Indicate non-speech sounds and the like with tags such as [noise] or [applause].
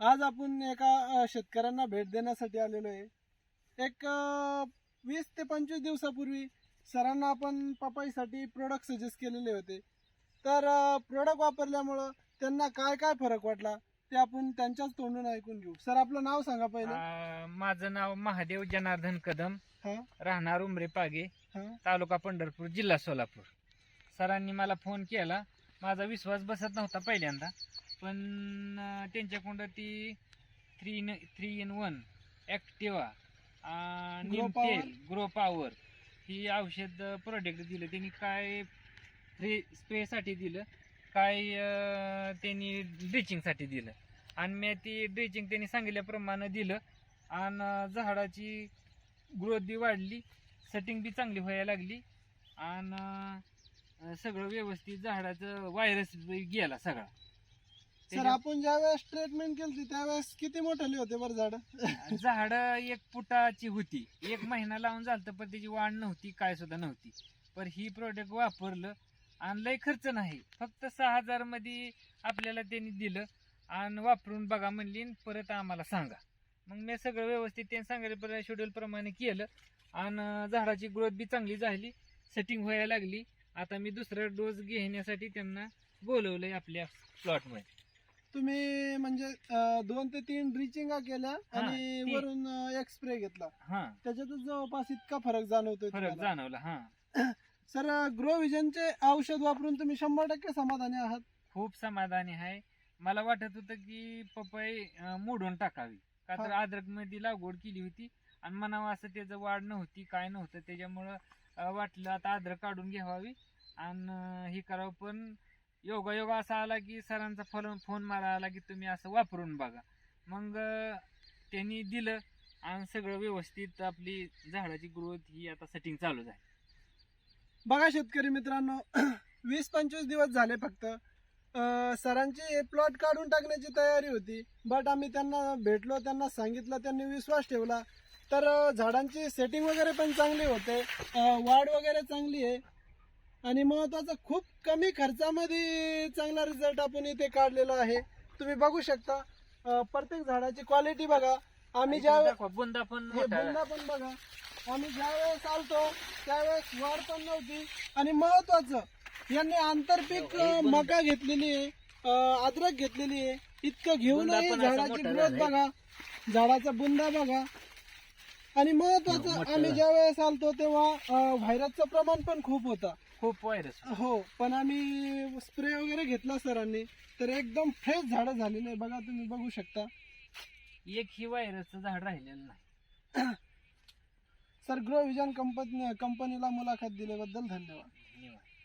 आज आपण एका शेतकऱ्यांना भेट देण्यासाठी आलेलो आहे. एक वीस ते पंचवीस दिवसापूर्वी सरांना आपण पपईसाठी प्रोडक्ट सजेस्ट केलेले होते. तर प्रोडक्ट वापरल्यामुळं त्यांना काय काय फरक वाटला ते आपण त्यांच्याच तोंडून ऐकून घेऊ. सर आपलं नाव सांगा पहिलं. माझं नाव महादेव जनार्दन कदम. हा. राहणार उमरे पागे तालुका पंढरपूर जिल्हा सोलापूर. सरांनी मला फोन केला. माझा विश्वास बसत नव्हता पहिल्यांदा पण त्यांच्याकडं ती three in three in one Activa Grow तेल ग्रो पॉवर ही औषध प्रोडक्ट दिलं त्यांनी काय फ्री स्प्रेसाठी दिलं काय अं, त्यांनी ड्रिचिंगसाठी दिलं. आणि मी ती ड्रिचिंग त्यांनी सांगितल्याप्रमाणे दिलं आणि झाडाची ग्रोथ बी वाढली सेटिंग बी चांगली व्हायला लागली आणि सगळं व्यवस्थित झाडाचं व्हायरस गेला सगळा. सर आपण ज्यावेळेस ट्रीटमेंट केली त्यावेळेस किती मोठाले होते बरं झाड? झाड एक फुटाची होती. एक महिना लावून झालं पण त्याची वाढ नव्हती काय सुद्धा नव्हती. पण ही प्रोडक्ट वापरलं आणि लय खर्च नाही. फक्त सहा हजारमध्ये आपल्याला त्यांनी दिलं आणि वापरून बघा म्हणली आणि परत आम्हाला सांगा. मग मी सगळं व्यवस्थित त्यांनी सांगितलं शेड्यूल प्रमाणे केलं. आणि झाडाची ग्रोथ बी चांगली झाली. सेटिंग व्हायला लागली. आता मी दुसरा डोस घेण्यासाठी त्यांना बोलवलंय आपल्या प्लॉटमध्ये तुम्ही म्हणजे अ, दोन ते तीन ड्रिचिंगा केल्या आणि. वरून एक स्प्रे घेतला. हा. त्याच्यातच जवळपास इतका फरक जाणवतोय फरक तुम्हाला. जाणवला हा. [clears throat] सर ग्रो विजनचे औषध वापरून तुम्ही शंभर टक्के समाधानी आहात? खूप समाधानी आहे. मला वाटत होतं की पपई अं, मोडून टाकावी. का तर हा. अद्रकमध्ये लागवड केली होती आणि म्हणावं असं त्याचं वाढ नव्हती काय नव्हतं. त्याच्यामुळं वाटलं आता अद्रक काढून घ्यावावी. आणि हे करावं पण योगा योगा असा आला की सरांचा फोन फोन मारा आला की तुम्ही असं वापरून बघा. मग त्यांनी दिलं आणि सगळं व्यवस्थित आपली झाडाची ग्रोथ ही आता सेटिंग चालू आहे बघा शेतकरी मित्रांनो [clears throat] वीस पंचवीस दिवस झाले फक्त. सरांची प्लॉट काढून टाकण्याची तयारी होती. बट आम्ही त्यांना भेटलो त्यांना सांगितलं त्यांनी विश्वास ठेवला. तर झाडांची सेटिंग वगैरे पण चांगली होते. वाढ वगैरे चांगली आहे. आणि महत्वाचं खूप कमी खर्चामध्ये चांगला रिझल्ट आपण इथे काढलेला आहे. तुम्ही बघू शकता. प्रत्येक झाडाची क्वालिटी बघा. आम्ही ज्या बुंदा पण. बुंदा पण बघा. आम्ही ज्यावेळेस आलतो त्यावेळेस वाढ पण नव्हती. आणि महत्वाचं यांनी आंतरपीक. मका घेतलेली आहे. अद्रक घेतलेली आहे. इतकं असा झाडाची ग्रोथ. बघा. झाडाचा बुंदा बघा. आणि महत्वाचं आम्ही झाला. ज्या वेळेस आलतो तेव्हा व्हायरसचं प्रमाण पण खूप होता. खूप व्हायरस हो पण आम्ही स्प्रे वगैरे घेतला सरांनी. तर एकदम फ्रेश झाडं झालेली आहे बघा तुम्ही बघू शकता. एक ही व्हायरसचं झाड राहिलेलं नाही. सर ग्रो विजन कंपनी कंपनीला मुलाखत दिल्याबद्दल धन्यवाद. धन्यवाद.